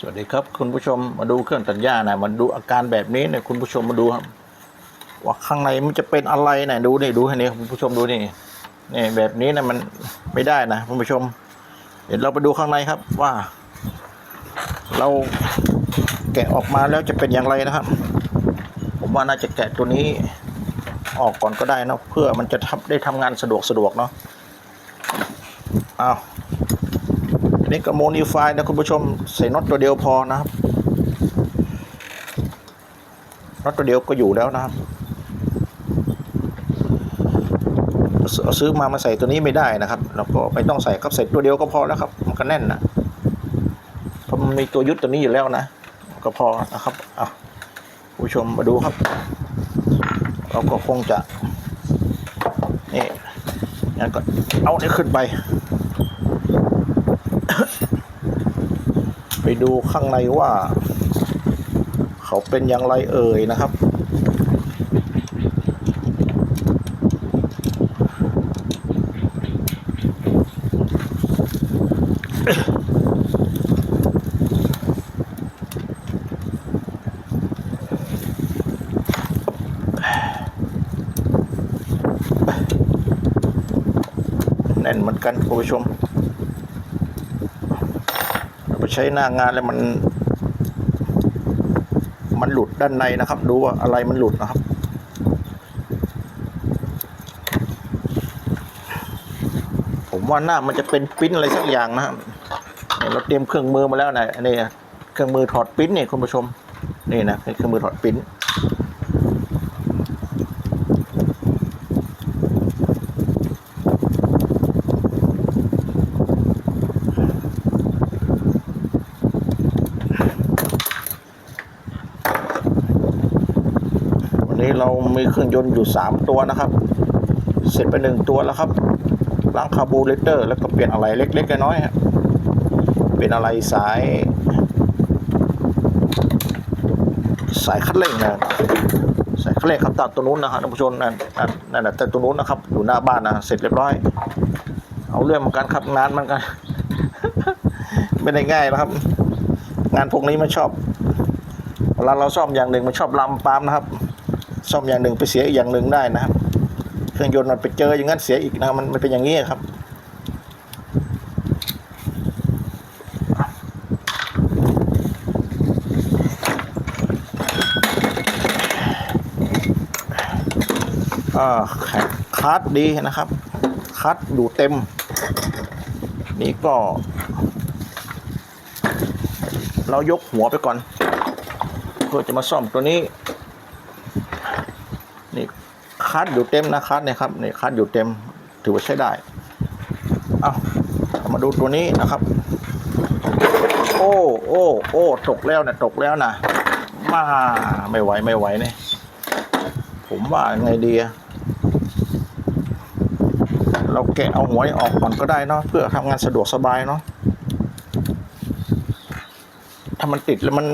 สวัสดีครับคุณผู้ชมมาดูเครื่องตัดหญ้านะมาดูอาการแบบนี้เนี่ยคุณผู้ชมมาดูครับ ว่าข้างในมันจะเป็นอะไรนะดูนี่ดูให้นี่คุณผู้ชมดูนี่นี่แบบนี้นะมันไม่ได้นะคุณผู้ชม เดี๋ยวเราไปดูข้างในครับว่า เราแกะออกมาแล้วจะเป็นอย่างไรนะครับ ผมว่าน่าจะแกะตัวนี้ออกก่อนก็ได้นะเพื่อมันจะทำได้ทำงานสะดวกสะดวกเนาะอ้าว อันนี้ก็โมนิฟายนะคุณผู้ชมใส่น็อตตัวเดียวพอนะครับน็อตตัวเดียวก็อยู่แล้วนะครับ ซื้อมามาใส่ตัวนี้ไม่ได้นะครับแล้วก็ไม่ต้องใส่ครับใส่ตัวเดียวก็พอแล้วครับ มันก็แน่นนะเพราะมันมีตัวยึดตัวนี้อยู่แล้วนะ ก็พอนะครับอะผู้ชมมาดูครับ เราก็คงจะนี่งั้นก็เอาเนี่ยขึ้นไป ไปดูข้างในว่า เขาเป็นอย่างไรเอ่ยนะครับ แน่นเหมือนกันคุณผู้ชม เราไป ใช้หน้างานแล้วมัน มันหลุดด้านในนะครับ ดูว่าอะไรมันหลุดนะครับ ผมว่าหน้ามันจะเป็นปิ้นอะไรสักอย่างนะครับเราเตรียมเครื่องมือมาแล้วนะอันนี้เครื่องมือถอดปิ้นเนี่ยคุณผู้ชมนี่นะเครื่องมือถอดปิ้นนี้เรามีเครื่อง ยนต์อยู่สามตัวนะครับ เสร็จไปหนึ่งตัวแล้วครับล้างคาร์บูเรเตอร์ แล้วก็เปลี่ยนอะไรเล็กๆน้อยๆเป็นอะไรสาย สายคัดเร่งนะสายคัดเร่งครับตัดตัวนู้นนะครับท่านผู้ชมนั่นนั่นนั่นนะแต่ตัวนู้นนะครับ อยู่หน้าบ้านนะเสร็จเรียบร้อย เอาเรื่องเหมือนกันครับงานมันกันไม่ได้ง่ายนะครับ งานพวกนี้มันชอบเวลาเราซ่อมอย่างหนึ่งมันชอบลำปามนะครับ ซ่อมอย่างหนึ่งไปเสียอีกอย่างหนึ่งได้นะครับ เครื่องยนต์มันไปเจออย่างนั้นเสียอีกนะครับมันมันเป็นอย่างนี้ครับอ่าคัดดีนะครับคัดอยู่เต็ม นี่ก็ เรายกหัวไปก่อน เพื่อจะมาซ่อมตัวนี้ คัดอยู่เต็มนะคัดเนี่ยครับนี่คัดอยู่เต็มถือว่าใช้ได้เอามาดูตัวนี้นะครับ โอ้โอ้โอ้ตกแล้วนะตกแล้วนะมาไม่ไหวไม่ไหวเนี่ยผมว่าไงดีเราแกะเอาหัวออกก่อนก็ได้เนาะเพื่อทำงานสะดวกสบายเนาะถ้ามันติดแล้วมัน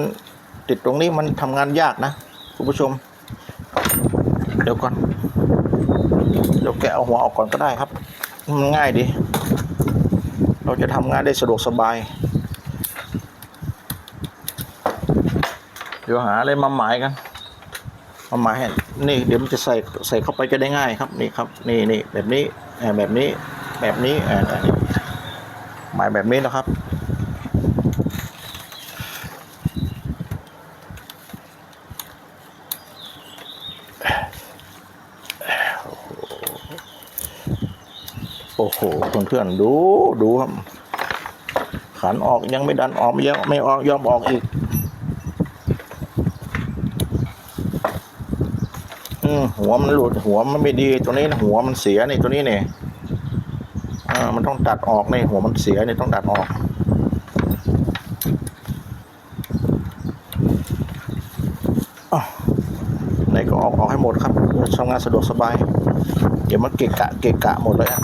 ติดตรงนี้มันทำงานยากนะคุณผู้ชม ดี๋ยวก่อน เดี๋ยวแกะเอาหัวออกก่อนก็ได้ครับมันง่ายดี เราจะทำงานได้สะดวกสบาย เดี๋ยวหาอะไรมาหมายกันมาหมายให้นี่เดี๋ยวมันจะใส่ใส่เข้าไปจะได้ง่ายครับนี่ครับ นี่นี่แบบนี้แบบนี้แบบนี้อ่าอ่านี่หมายแบบนี้นะครับ โอ้โหเพื่อนๆดูดูครับ ขันออกยังไม่ดันออกไม่ยังไม่ออกยอมออกอีก อืมหัวมันหลุดหัวมันไม่ดีตัวนี้นะหัวมันเสียในตัวนี้เนี่ยอ่ามันต้องตัดออกในหัวมันเสียนี่ต้องตัดออกอ้าวไหนก็ออกออกให้หมดครับทำงานสะดวกสบาย เดี๋ยวมันเกะกะเกะกะหมดเลยอะ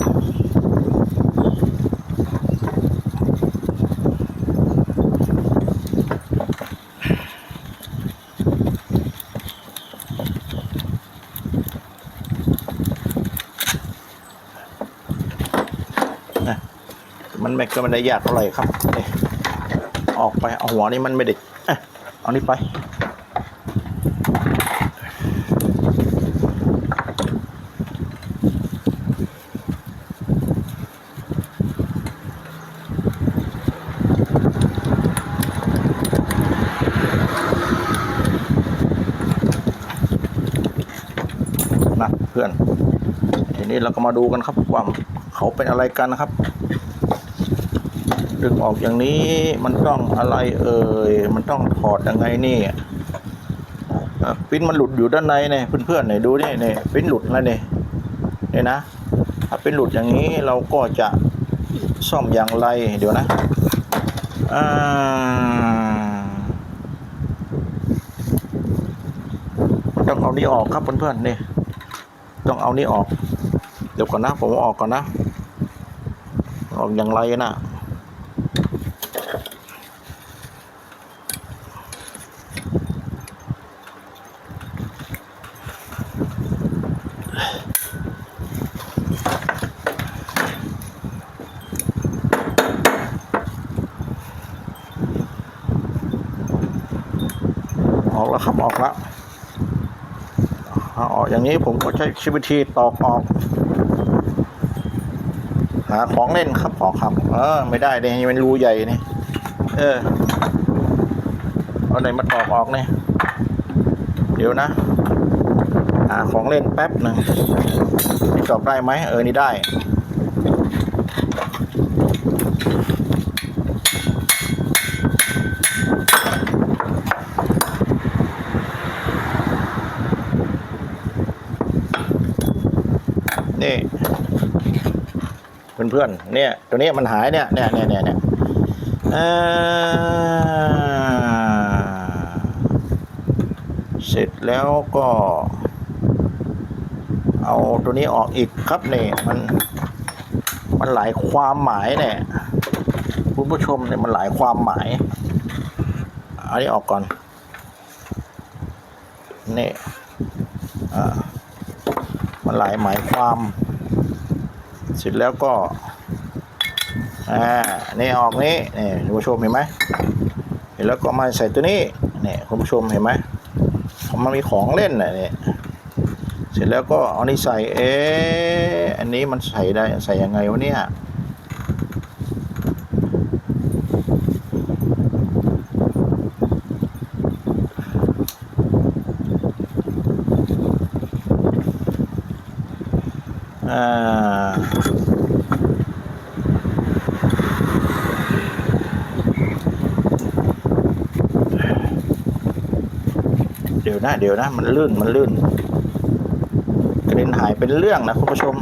นะมันไม่ ก็ไม่ได้ยากเท่าไหร่ครับนี่ออกไปเอาหัวนี่มันไม่เด็กเอานี่ไปนะเพื่อน ทีนี้เราก็มาดูกันครับว่าเขาเป็นอะไรกันนะครับ ดึงออกอย่างนี้มันต้องอะไรเอ่ยมันต้องถอดยังไงนี่ปิ้นมันหลุดอยู่ด้านในเนี่ยเพื่อนๆเนี่ยดูนี่เนี่ยปิ้นหลุดแล้วเนี่ยเนี่ยนะ ถ้าปิ้นหลุดอย่างนี้เราก็จะซ่อมอย่างไรเดี๋ยวนะอ่าต้องเอานี้ออกครับเพื่อนๆนี่ต้องเอานี้ออก เดี๋ยวก่อนนะผมอออกก่อนนะ ออกอย่างไรนะ ออกแล้วครับออกแล้วเอาออกอย่างนี้ผมก็ใช้ชีวิตทีตอกออก หาของเล่นครับออกครับ เออ ไม่ได้เลยนี่มันรูใหญ่นี่เออเอาไหนมาตอกออกเนี่ยเดี๋ยวนะหาของเล่นแป๊บหนึ่งตอกได้ไหมเออนี่ได้ นี่ เพื่อนๆเนี่ยตัวนี้มันหายเนี่ยเนี่ยเนี่ยเนี่ยเนี่ยเสร็จแล้วก็ เอาตัวนี้ออกอีกครับเนี่ยมันมันหลายความหมายเนี่ยคุณผู้ชมเนี่ยมันหลายความหมายอันนี้ออกก่อนนี่อ่ามันหลายหมายความ เสร็จแล้วก็อ่านี่ออกนี้นี่คุณผู้ชมเห็นไหมเห็นแล้วก็มาใส่ตัวนี้นี่คุณผู้ชมเห็นไหมมันมีของเล่นน่ะนี่เสร็จแล้วก็เอานี่ใส่เอ๊อันนี้มันใส่ได้ใส่ยังไงวะเนี่ยอ่า เดี๋ยว นะ เดี๋ยวนะ มันลื่นมันลื่นกระเด็นหายเป็นเรื่องนะคุณผู้ชม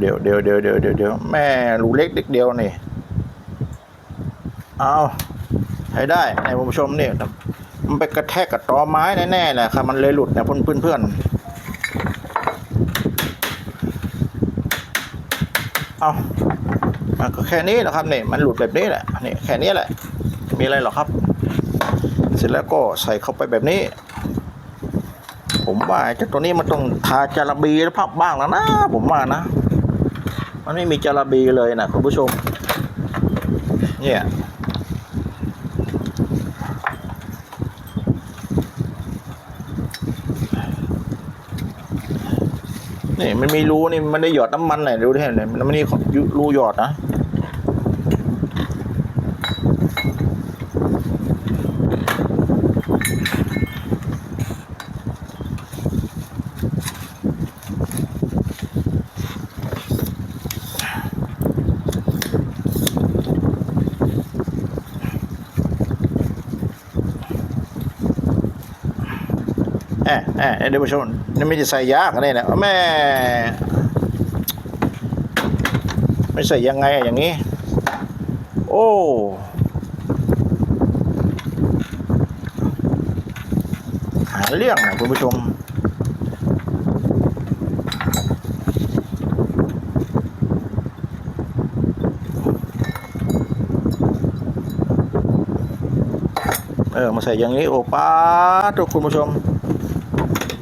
เดี๋ ยวเดี๋ยวเดี๋ยวเดี๋ยวเดี๋ยวเดี๋ยวเดี๋ยวแม่รูเล็กเล็กเดียวนี่ เอาใช้ได้ในผู้ชมเนี่ยมันไปกระแทกกับตอไม้แน่ๆแหละครับมันเลยหลุดนะเพื่อนเพื่อนเพื่อนเอามันก็แค่นี้แหละครับเนี่ยมันหลุดแบบนี้แหละนี่แค่นี้แหละ มีอะไรหรอครับ เสร็จแล้วก็ใส่เข้าไปแบบนี้ ผมว่าเจ้าตัวนี้มันต้องทาจาระบีแล้วพับบ้างแล้วนะ ผมว่านะ มันไม่มีจาระบีเลยนะคุณผู้ชม เนี่ยนี่มันมีรูนี่มันได้หยอดน้ำมันไหนดูดิเนี่ยมันไม่ได้รูหยอดนะ แอะแอะเดี๋ยวผู้ชมนี่ไม่จะใส่ยากอะไรนะแม่ไม่ใส่ยังไงอย่างนี้ โอ้หาาเรื่องนะคุณผู้ชมเออมาใส่อย่างนี้โอป้าทุกคุณผู้ชม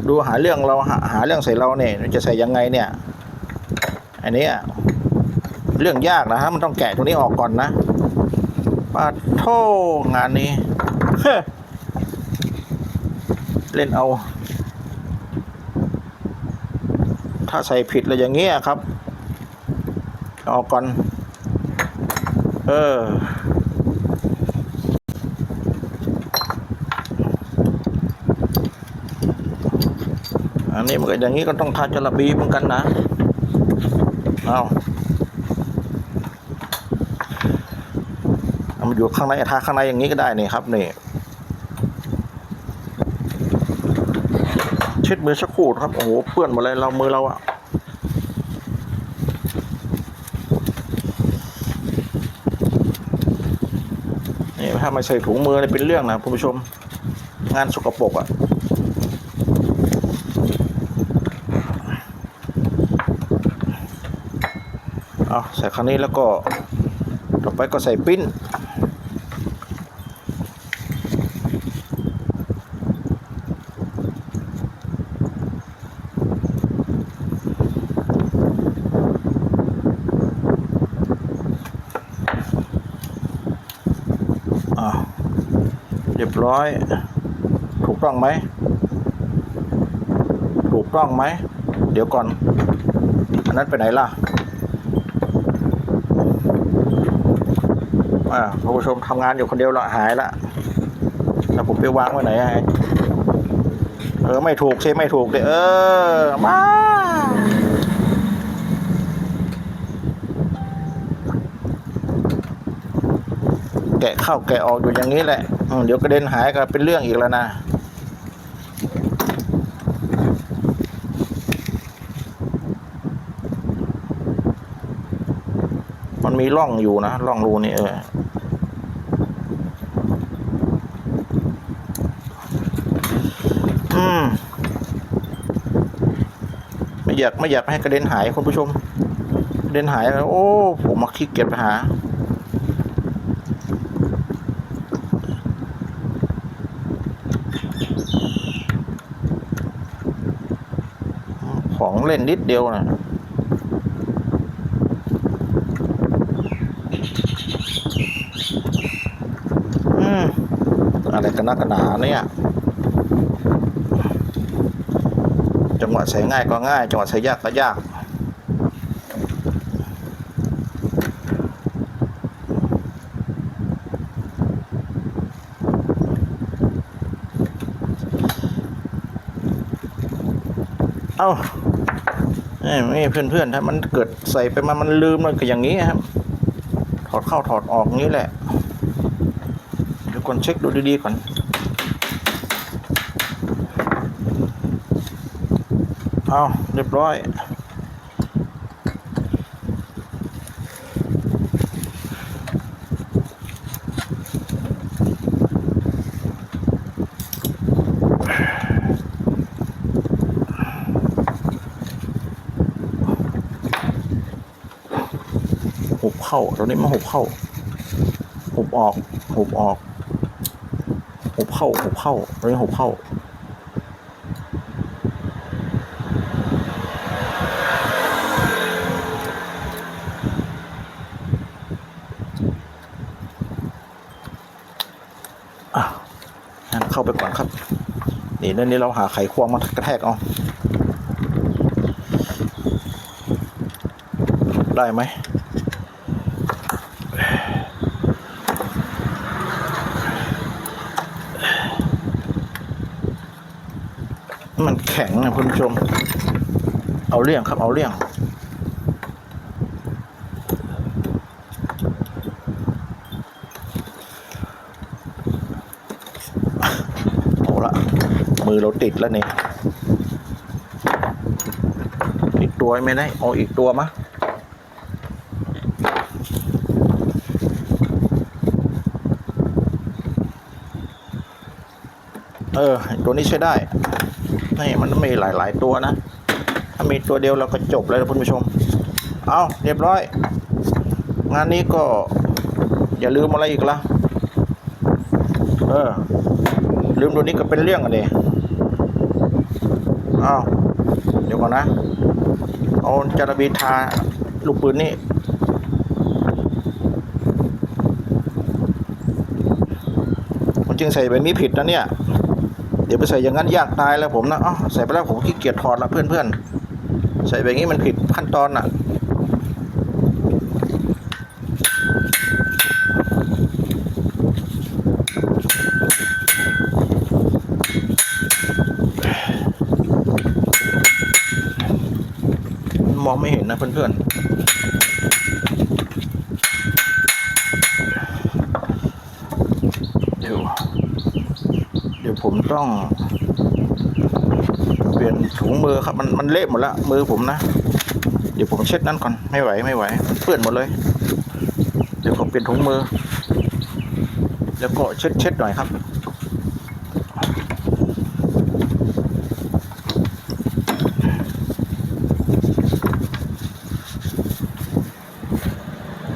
ดูหาเรื่องเราหาหาเรื่องใส่เราเนี่ยจะใส่ยังไงเนี่ยอันนี้เรื่องยากนะฮะมันต้องแกะตรงนี้ออกก่อนนะปาโทงานนี้เฮ้อเล่นเอา ถ้าใส่ผิดอะไรอย่างเงี้ยครับ ออกก่อน เออ นนี้มันก็อย่างนี้ก็ต้องทาจระบีเหมือนกันนะ เอาเอามาอยู่ข้างในทาข้างในอย่างนี้ก็ได้นี่ครับนี่เช็ดมือสักครู่ครับ โอ้โหเปื้อนหมดเลยเรามือเราอะนี่ถ้าไม่ใส่ถุงมือนี่เป็นเรื่องนะคุณผู้ชม งานสกปรกอะ เอาใส่ครั้งนี้แล้วก็ต่อไปก็ใส่ปิ้นอ่าเรียบร้อย ถูกต้องไหม ถูกต้องไหม เดี๋ยวก่อนอันนั้นไปไหนล่ะ อ่าคุณผู้ชมทำงานอยู่คนเดียวละหายละแล้วผมไปวางไว้ไหนอะเออ ไม่ถูกใช่ไม่ถูกเลยเออ มาแกะเข้าแกะออกอยู่อย่างนี้แหละเดี๋ยวกระเด็นหายก็เป็นเรื่องอีกแล้วนะมันมีร่องอยู่นะร่องรูนี่เออ ไม่อยากไม่อยากให้กระเด็นหายคุณผู้ชมกระเด็นหายโอ้ผมมาขี้เกียจไปหาของเล่นนิดเดียวนะอืมอะไรกันนักกันหนาเนี่ยังหวะใส่ง่ายก็ง่าย จังหวะใส่ยากก็ยากเอ้านี่เพื่อนๆ ถ้ามันเกิดใส่ไปมา มันลืมมันก็อย่างนี้ครับ ถอดเข้าถอดออกงี้แหละ เดี๋ยวก่อนเช็คดูดีๆก่อน เอาเรียบร้อย หุบเข้าตรงนี้มันหุบเข้า หุบออก หุบออก หุบเข้า หุบเข้าตรงนี้หุบเข้า ไปก่อนครับ นี่เรื่องนี้เราหาไขควงมากระแทกเอาได้ไหมมันแข็งนะคุณผู้ชม เอาเรื่องครับเอาเรื่อง เอาละ มือเราติดแล้วนี่อีกตัวไม่ได้เอาอีกตัวมะเออ ตัวนี้ใช้ได้นี่มันมีหลาย ๆ ตัวนะ ถ้ามีตัวเดียวเราก็จบเลยนะคุณผู้ชม เอาเรียบร้อย งานนี้ก็ อย่าลืมอะไรอีกละเออ ลืมตัวนี้ก็เป็นเรื่องอะเด อ้าวเดี๋ยวก่อนนะ เอาจารบีทาลูกปืนนี่มันจึงใส่แบบนี้ผิดนะเนี่ย เดี๋ยวไปใส่อย่างนั้นยากตายแล้วผมนะอ๋อใส่ไปแล้วผมขี้เกียจถอดละเพื่อนๆ ใส่แบบนี้มันผิดขั้นตอนอะ มองไม่เห็ นะเพื่อนๆ เดี๋ยว เดี๋ยวผมต้อง เปลี่ยนถุงมือครับมันมันเละหมดแล้วมือผมนะ เดี๋ยวผมเช็ดนั่นก่อนไม่ไหวไม่ไหวเปื้อนหมดเลย เดี๋ยวผมเปลี่ยนถุงมือ แล้วก็เช็ดเช็ดหน่อยครับ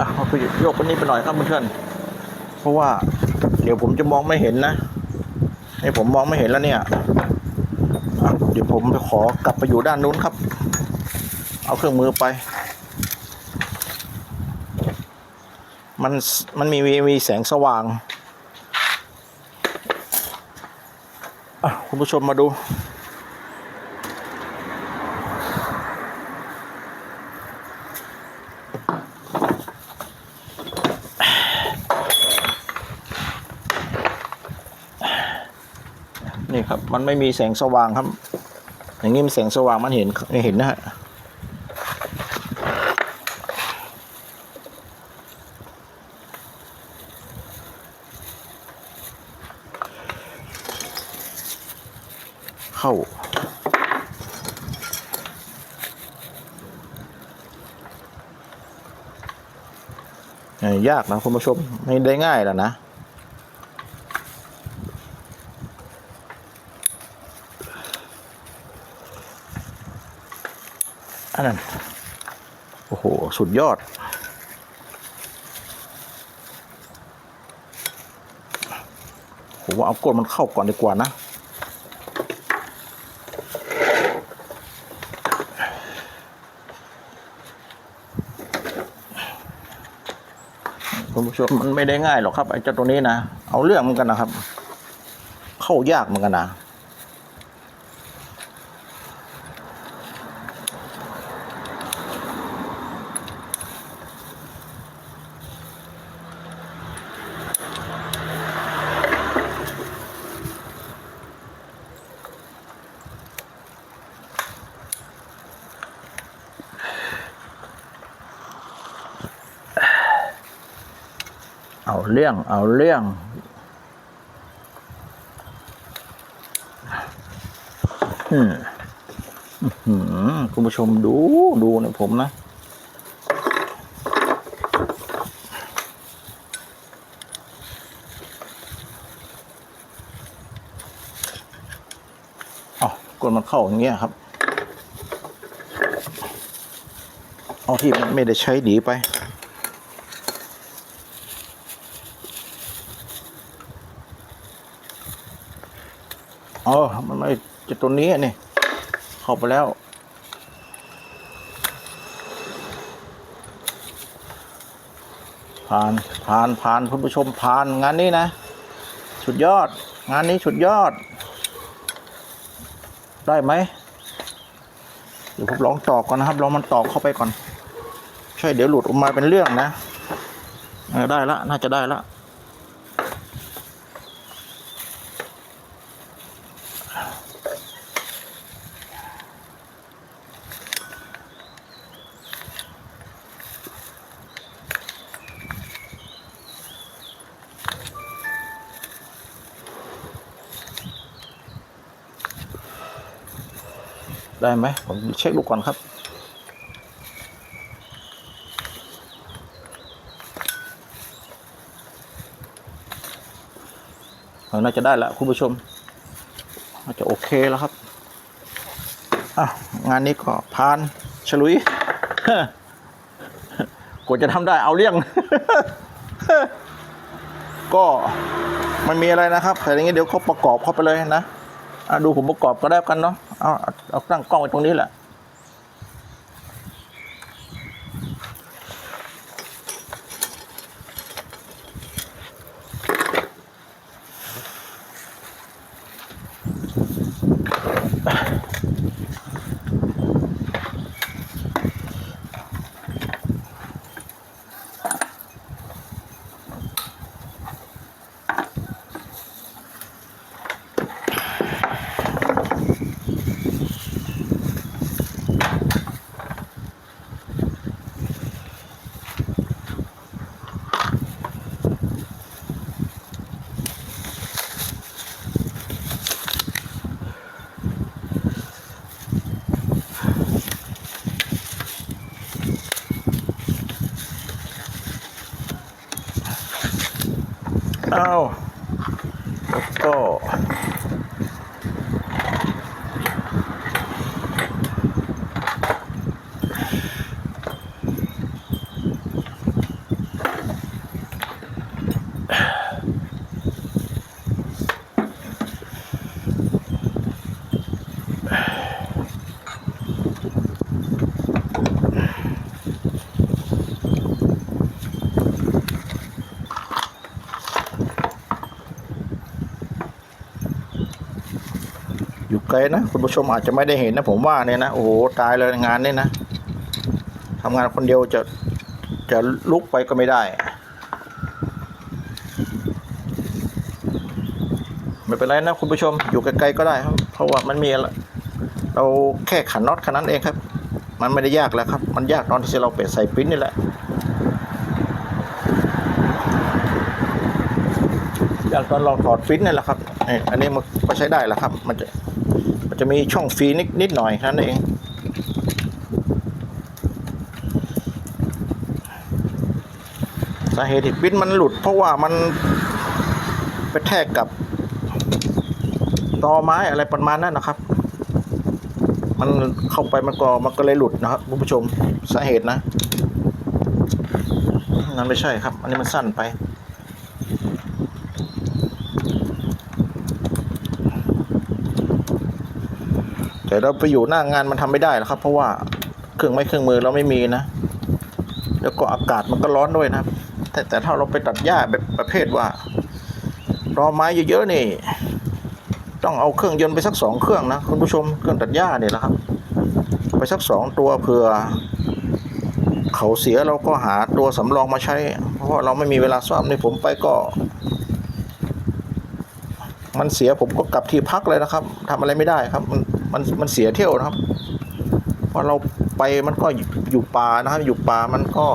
อะเอาไป โยกคนนี้ไปหน่อยครับเพื่อนเพราะว่าเดี๋ยวผมจะมองไม่เห็นนะให้ผมมองไม่เห็นแล้วเนี่ยเดี๋ยวผมจะขอกลับไปอยู่ด้านนู้นครับ เอาเครื่องมือไป มันมันมีมีแสงสว่างคุณผู้ชมมาดู มันไม่มีแสงสว่างครับ อย่างนี้มันแสงสว่างมันเห็นไม่เห็นนะฮะเข้าเอ่อยากนะคุณผู้ชมไม่ได้ง่ายแล้วนะ อันนั้นโอ้โห สุดยอด ผมว่าเอาก้นมันเข้าก่อนดีกว่านะ คุณผู้ชมมันไม่ได้ง่ายหรอกครับไอ้เจ้าตัวนี้นะ เอาเรื่องเหมือนกันนะครับ เข้ายากเหมือนกันนะ เอาเรื่องเอาเรื่อง อืมคุณผู้ชมดูดูนะผมนะ อ๋อกดมันเข้าอย่างเงี้ยครับ เอาที่มันไม่ได้ใช้ดีไป อ๋อ มันไม่จะ ตัวนี้นี่เข้าไปแล้ว ผ่านผ่านผ่านคุณผู้ชมผ่านงานนี้นะ สุดยอด งานนี้สุดยอด ได้ไหมเดี๋ยวผมลองตอกก่อนนะครับลองมันตอกเข้าไปก่อน ใช่เดี๋ยวหลุดออกมาเป็นเรื่องนะได้ละน่าจะได้ละ ได้ไหมผมเช็คดูก่อนครับ น่าจะได้ละคุณผู้ชมก็จะโอเคแล้วครับอะงานนี้ก็ผ่านฉลุยกว่าจะทำได้เอาเลี่ยงก็มันมีอะไรนะครับแต่อย่างนี้เดี๋ยวเขาประกอบเข้าไปเลยนะอะดูผมประกอบก็ได้กันเนาะเอา เราเอาตั้งกล้องไว้ตรงนี้แหละ อยู่ไกลนะคุณผู้ชมอาจจะไม่ได้เห็นนะผมว่าเนี่ยนะโอ้โหตายเลยงานเนี้นะทำงานคนเดียวจะจะลุกไปก็ไม่ได้ ไม่เป็นไรนะคุณผู้ชมอยู่ไกลๆก็ได้ครับ เพราะว่ามันมีเราแค่ขันน็อตแค่นั้นเองครับ มันไม่ได้ยากแล้วครับ มันยากตอนที่เราเปิดใส่ปิ้นนี่แหละยากตอนเราถอดฟิตนี่แหละครับ อันนี้มันก็ใช้ได้แล้วครับ มันจะมันจะมีช่องฟรีนิดนิดหน่อยค่นั้นเองสาเหตุที่ปิ้นมันหลุด เพราะว่ามันไปแทกกับตอไม้อะไรประมาณนั้นนะครับ มันเข้าไปมันก็มันก็เลยหลุดนะครับคุณผู้ชมสาเหตุนะนั่นไม่ใช่ครับ อันนี้มันสั้นไป แต่เราไปอยู่หน้างานมันทำไม่ได้หรอกครับ เพราะว่าเครื่องไม้เครื่องมือเราไม่มีนะ แล้วก็อากาศมันก็ร้อนด้วยนะแต่แต่ถ้าเราไปตัดหญ้าแบบประเภทว่ารอไม้เยอะๆนี่ ต้องเอาเครื่องยนต์ไปสักสองเครื่องนะคุณผู้ชมเครื่องตัดหญ้าเนี่ยแหละครับ ไปสักสองตัวเผื่อเขาเสียเราก็หาตัวสำรองมาใช้ เพราะเราไม่มีเวลาซ่อมในผมไปก็ มันเสียผมก็กลับที่พักเลยนะครับทำอะไรไม่ได้ครับ มันมันเสียเที่ยวนะครับพอเราไปมันก็อยู่ป่านะครับ อยู่ป่ามันก็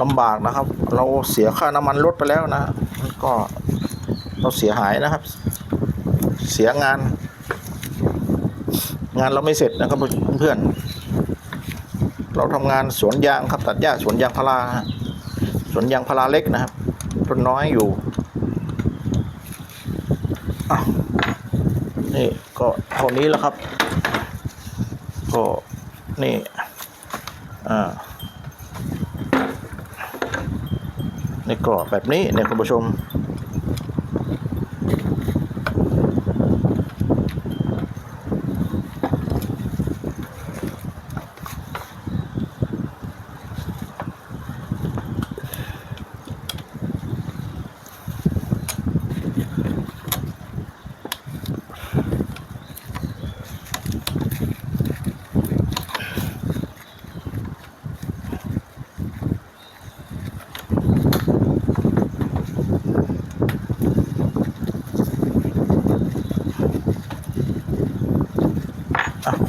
ลำบากนะครับ เราเสียค่าน้ำมันรถไปแล้วนะมันก็เราเสียหายนะครับ เสียงาน งานเราไม่เสร็จนะครับเพื่อนเราทำงานสวนยางครับตัดหญ้าสวนยางพาราสวนยางพาราเล็กนะครับต้นน้อยอยู่อะนี่ ก็เท่านี้แล้วครับ ก็นี่ อ่านี่ก็แบบนี้เนี่ยคุณผู้ชม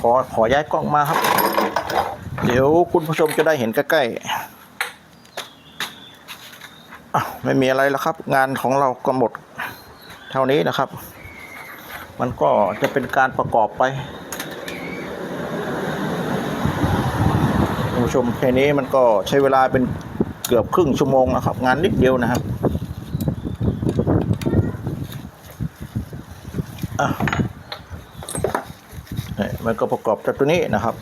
ขอขอย้ายกล้องมาครับ เดี๋ยวคุณผู้ชมจะได้เห็นใกล้ๆไม่มีอะไรแล้วครับ งานของเราก็หมดเท่านี้นะครับ มันก็จะเป็นการประกอบไปคุณผู้ชมแค่นี้มันก็ใช้เวลาเป็นเกือบครึ่งชั่วโมงนะครับ งานนิดเดียวนะครับอะ มันก็ประกอบจากตัวนี้นะครับ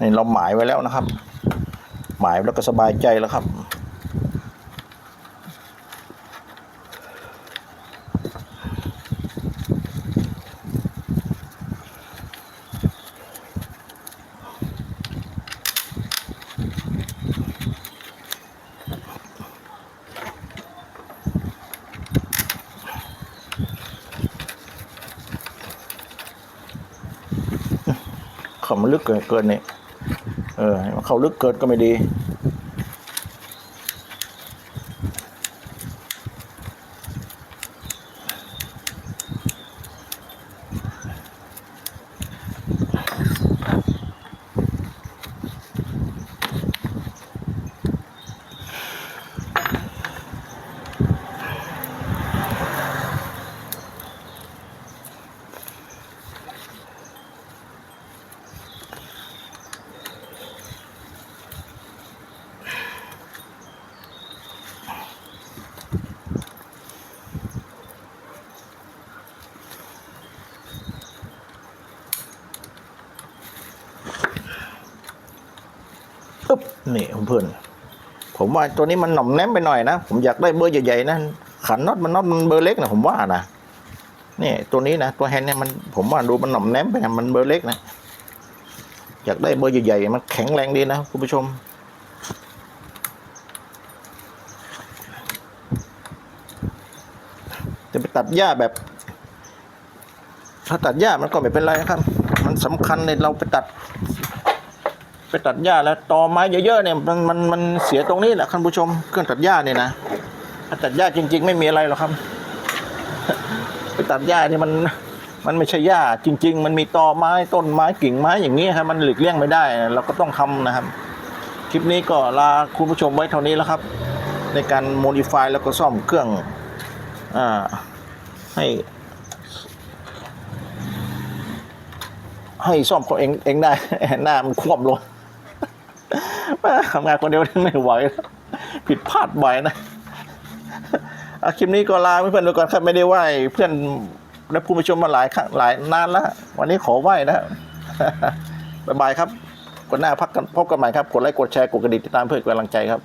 นี่เราหมายไว้แล้วนะครับ หมายแล้วก็สบายใจแล้วครับ เกเกินเกินนี่เออให้มันเข้าลึกเกินก็ไม่ดี นี่เพื่อนผมว่าตัวนี้มันหน่อมแนมไปหน่อยนะ ผมอยากได้เบอร์ใหญ่ๆนะขันน็อตมันน็อตมันเบอร์เล็กนะผมว่านะนี่ตัวนี้นะตัวแฮนด์เนี่ยมันผมว่าดูมันหน่อมแนมไปนะมันเบอร์เล็กนะอยากได้เบอร์ใหญ่ๆมันแข็งแรงดีนะคุณผู้ชมจะไปตัดหญ้าแบบ ถ้าตัดหญ้ามันก็ไม่เป็นไรครับ มันสำคัญในเราไปตัด ไปตัดหญ้าแล้วตอไม้เยอะๆเนี่ยมันมันมันเสียตรงนี้แหละท่านผู้ชมเครื่องตัดหญ้าเนี่ยนะถ้าตัดหญ้าจริง ๆ ไม่มีอะไรหรอกครับ ไปตัดหญ้านี่มันมันไม่ใช่หญ้าจริง ๆ มันมีตอไม้ต้นไม้กิ่งไม้อย่างนี้ครับมันหลีกเลี่ยงไม่ได้เราก็ต้องทำนะครับ คลิปนี้ก็ลาคุณผู้ชมไว้เท่านี้แล้วครับ ในการโมดิฟายแล้วก็ซ่อมเครื่องอ่าให้ให้ซ่อมของเองเองได้หน้ามันคว่ำลง ทำงานคนเดียวไม่ไหวแล้วผิดพลาดบ่อยนะอาคลิปนี้ก็ลาเพื่อนๆไปก่อนครับไม่ได้ไหวเพื่อนและผู้ชมมาหลายครั้งหลายนานแล้ววันนี้ขอไหวนะบ๊ายบายครับกดหน้าพักกันพบกันใหม่ครับ กดไลค์กดแชร์กดกระดิ่งติดตามเพื่อกำลังใจครับ